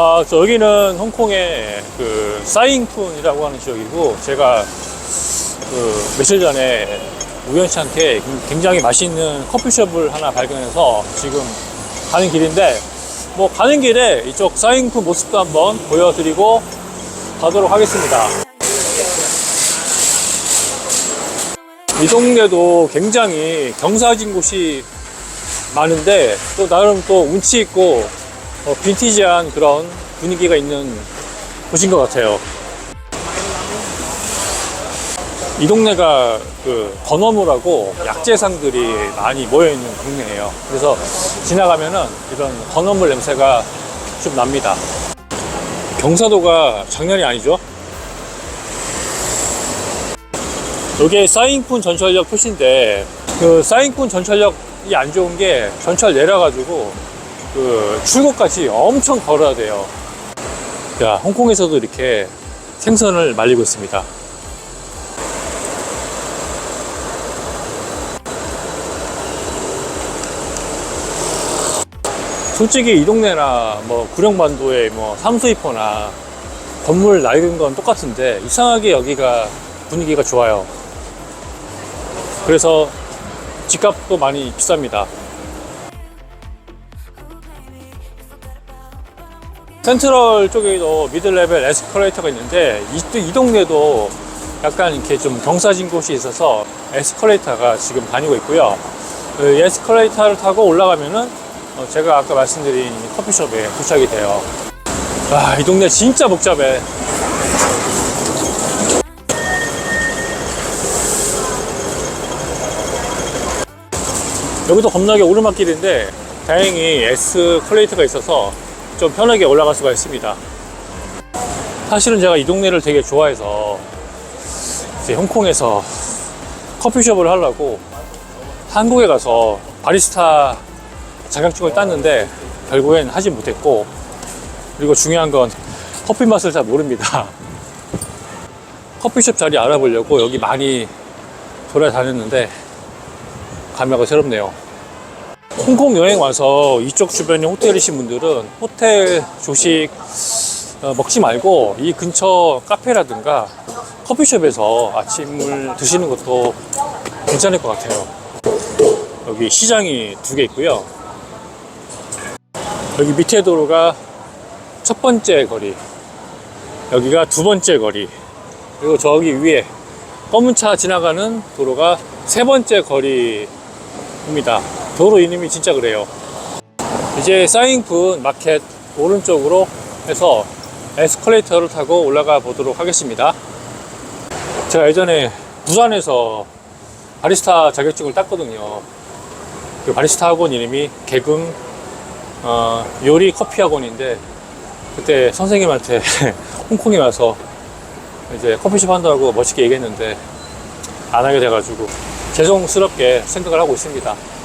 아, 저 여기는 홍콩의 그 사잉푼이라고 하는 지역이고 제가 그 며칠 전에 우연치 않게 굉장히 맛있는 커피숍을 하나 발견해서 지금 가는 길인데 뭐 가는 길에 이쪽 사잉푼 모습도 한번 보여드리고 가도록 하겠습니다. 이 동네도 굉장히 경사진 곳이 많은데 또 나름 또 운치 있고 어, 빈티지한 그런 분위기가 있는 곳인 것 같아요. 이 동네가 그 건어물하고 약재상들이 많이 모여 있는 동네예요. 그래서 지나가면은 이런 건어물 냄새가 좀 납니다. 경사도가 장난이 아니죠. 이게 사잉푼 전철역 표시인데 그 사잉푼 전철역이 안 좋은 게 전철 내려가지고 그 출구까지 엄청 걸어야 돼요. 야, 홍콩에서도 이렇게 생선을 말리고 있습니다. 솔직히 이 동네나 뭐 구룡반도의 뭐 삼수이포나 건물 낡은 건 똑같은데 이상하게 여기가 분위기가 좋아요. 그래서 집값도 많이 비쌉니다. 센트럴 쪽에도 미들레벨 에스컬레이터가 있는데 이, 이 동네도 약간 이렇게 좀 경사진 곳이 있어서 에스컬레이터가 지금 다니고 있고요. 그 에스컬레이터를 타고 올라가면은 어, 제가 아까 말씀드린 커피숍에 도착이 돼요. 아, 이 동네 진짜 복잡해. 여기도 겁나게 오르막길인데 다행히 에스컬레이터가 있어서 좀 편하게 올라갈 수가 있습니다. 사실은 제가 이 동네를 되게 좋아해서 홍콩에서 커피숍을 하려고 한국에 가서 바리스타 자격증을 땄는데 결국엔 하지 못했고 그리고 중요한 건 커피 맛을 잘 모릅니다. 커피숍 자리 알아보려고 여기 많이 돌아다녔는데 감회가 새롭네요. 홍콩 여행 와서 이쪽 주변에 호텔이신 분들은 호텔 조식 어, 먹지 말고 이 근처 카페라든가 커피숍에서 아침을 드시는 것도 괜찮을 것 같아요. 여기 시장이 두 개 있고요. 여기 밑에 도로가 첫 번째 거리, 여기가 두 번째 거리, 그리고 저기 위에 검은 차 지나가는 도로가 세 번째 거리입니다. 도로 이름이 진짜 그래요. 이제 사잉푼 마켓 오른쪽으로 해서 에스컬레이터를 타고 올라가 보도록 하겠습니다. 제가 예전에 부산에서 바리스타 자격증을 땄거든요. 그 바리스타 학원 이름이 개금 어, 요리 커피 학원인데 그때 선생님한테 홍콩에 와서 이제 커피숍 한다고 멋있게 얘기했는데 안 하게 돼가지고 죄송스럽게 생각을 하고 있습니다.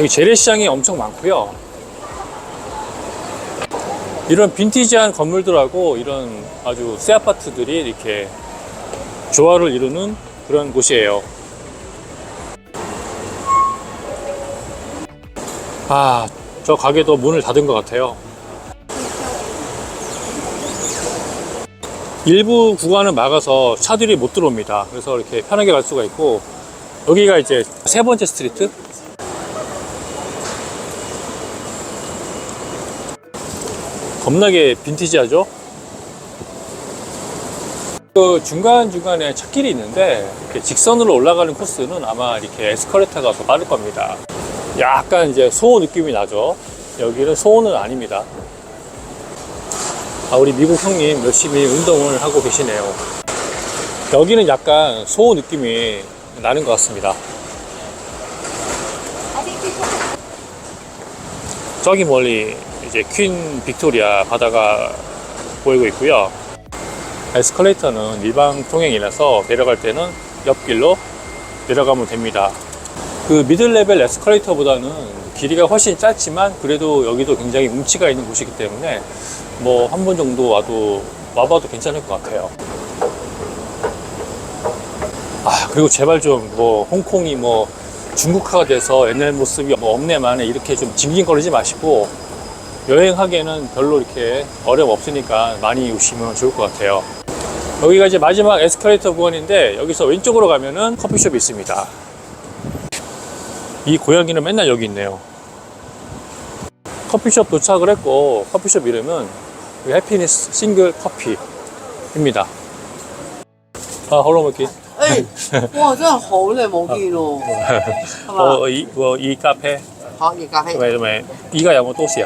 여기 재래시장이 엄청 많고요. 이런 빈티지한 건물들하고 이런 아주 새 아파트들이 이렇게 조화를 이루는 그런 곳이에요. 아, 저 가게도 문을 닫은 것 같아요. 일부 구간은 막아서 차들이 못 들어옵니다. 그래서 이렇게 편하게 갈 수가 있고, 여기가 이제 세 번째 스트리트? 겁나게 빈티지하죠? 그 중간중간에 찾길이 있는데, 직선으로 올라가는 코스는 아마 이렇게 에스컬레이터가 더 빠를 겁니다. 약간 이제 소호 느낌이 나죠? 여기는 소호는 아닙니다. 아, 우리 미국 형님 열심히 운동을 하고 계시네요. 여기는 약간 소호 느낌이 나는 것 같습니다. 저기 멀리 이제 퀸 빅토리아 바다가 보이고 있고요. 에스컬레이터는 일반 통행이라서 내려갈 때는 옆길로 내려가면 됩니다. 그 미들 레벨 에스컬레이터보다는 길이가 훨씬 짧지만 그래도 여기도 굉장히 운치가 있는 곳이기 때문에 뭐 한 번 정도 와도 와봐도 괜찮을 것 같아요. 아 그리고 제발 좀 뭐 홍콩이 뭐 중국화가 돼서 옛날 모습이 뭐 없네 만에 이렇게 좀 징징거리지 마시고 여행하기에는 별로 이렇게 어려움 없으니까 많이 오시면 좋을 것 같아요. 여기가 이제 마지막 에스컬레이터 구간인데 여기서 왼쪽으로 가면은 커피숍이 있습니다. 이 고양이는 맨날 여기 있네요. 커피숍 도착을 했고 커피숍 이름은 해피니스 싱글 커피입니다. 아, 홀로 먹기. 誒，哇！真係好耐冇見咯，係嘛？ 어, 이, 어, 이 카페, 好，熱咖啡， 왜, 왜, 이가 영어 또시야.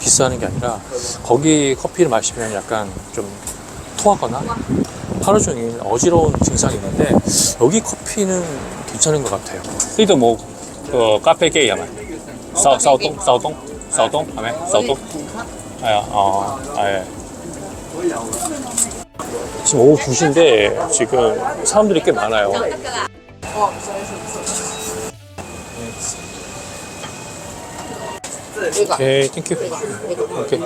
비싸는 게 아니라 거기 커피를 마시면 약간 좀 토하거나 하루 종일 어지러운 증상이 있는데 여기 커피는 괜찮은 것 같아요. 이도 뭐 어, 카페 게이야만 싸 싸우동 싸우동 싸우동 하면 싸우동 아야 어 아예. 지금 오후 2시인데 지금 사람들이 꽤 많아요. 哦，呢個 오케이 땡큐 呢個呢個。 오케이 어,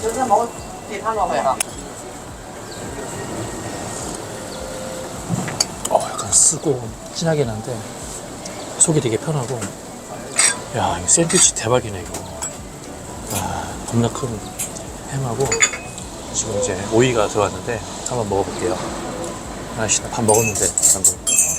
小心冇跌攤落去嚇。 쓰고 진하긴 한데 속이 되게 편하고 야, 이 샌드위치 대박이네 이거. 아, 겁나 큰 햄하고 지금 이제 오이가 들어왔는데 한번 먹어볼게요. 아씨, 밥 먹었는데 방금.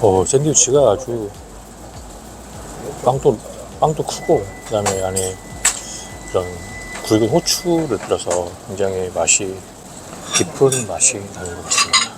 어, 샌드위치가 아주 빵도 빵도 크고 그다음에 안에 이런 굵은 호추를 들어서 굉장히 맛이 깊은 맛이 나는 것 같습니다.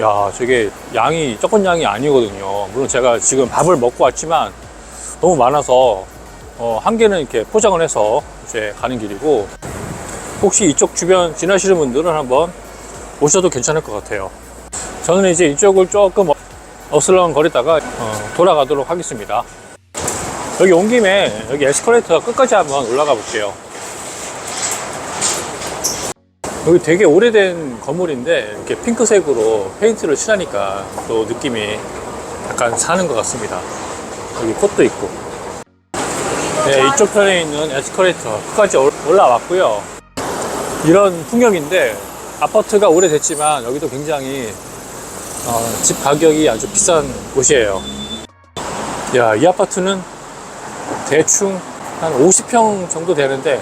야, 저게 양이, 적은 양이 아니거든요. 물론 제가 지금 밥을 먹고 왔지만, 너무 많아서, 어, 한 개는 이렇게 포장을 해서 이제 가는 길이고, 혹시 이쪽 주변 지나시는 분들은 한번 오셔도 괜찮을 것 같아요. 저는 이제 이쪽을 조금 어슬렁거리다가 어, 돌아가도록 하겠습니다. 여기 온 김에 여기 에스컬레이터 끝까지 한번 올라가 볼게요. 여기 되게 오래된 건물인데 이렇게 핑크색으로 페인트를 칠하니까 또 느낌이 약간 사는 것 같습니다. 여기 꽃도 있고. 네, 이쪽 편에 있는 에스컬레이터 끝까지 올- 올라왔고요. 이런 풍경인데 아파트가 오래됐지만 여기도 굉장히 어, 집 가격이 아주 비싼 곳이에요. 야, 이 아파트는 대충 한 50평 정도 되는데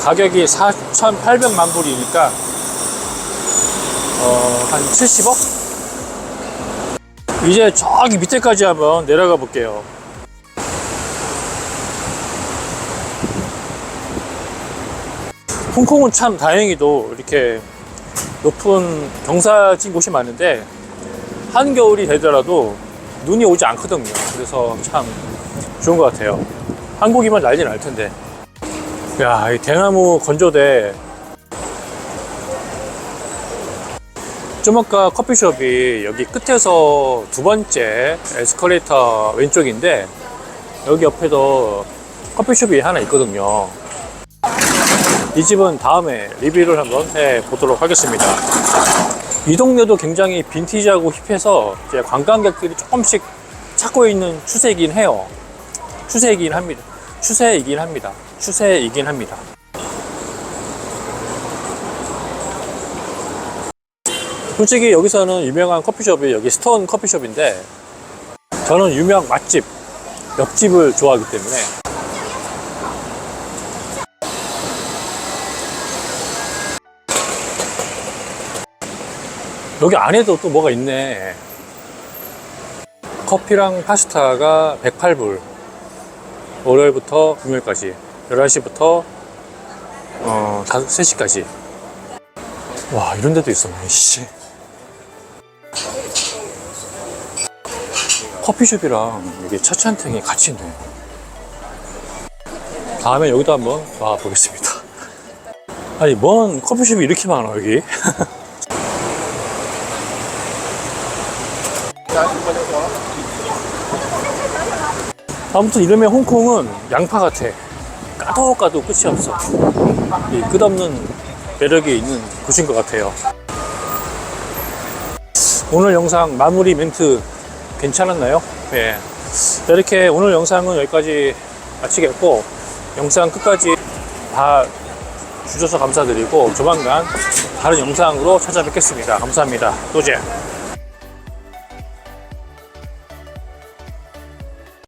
가격이 4,800만 불이니까 어, 한 70억? 이제 저기 밑에까지 한번 내려가 볼게요. 홍콩은 참 다행히도 이렇게 높은 경사진 곳이 많은데 한겨울이 되더라도 눈이 오지 않거든요. 그래서 참 좋은 것 같아요. 한국이면 난리 날 텐데. 야, 이 대나무 건조대. 좀 아까 커피숍이 여기 끝에서 두 번째 에스컬레이터 왼쪽인데 여기 옆에도 커피숍이 하나 있거든요. 이 집은 다음에 리뷰를 한번 해 보도록 하겠습니다. 이 동네도 굉장히 빈티지하고 힙해서 이제 관광객들이 조금씩 찾고 있는 추세이긴 해요. 추세이긴 합니다. 추세이긴 합니다. 추세이긴 합니다. 솔직히 여기서는 유명한 커피숍이 여기 스톤 커피숍인데 저는 유명 맛집, 옆집을 좋아하기 때문에 여기 안에도 또 뭐가 있네. 커피랑 파스타가 108불. 월요일부터 금요일까지. 11시부터 어, 5, 3시까지. 와, 이런 데도 있었네, 씨. 커피숍이랑 여기 차차한탱이 같이 있네. 다음에 여기도 한번 와 보겠습니다. 아니, 뭔 커피숍이 이렇게 많아, 여기? 아무튼 이름의 홍콩은 양파 같아. 까도 까도 끝이 없어. 이 끝없는 매력이 있는 곳인 것 같아요. 오늘 영상 마무리 멘트 괜찮았나요? 네. 이렇게 오늘 영상은 여기까지 마치겠고, 영상 끝까지 봐 주셔서 감사드리고, 조만간 다른 영상으로 찾아뵙겠습니다. 감사합니다. 또제.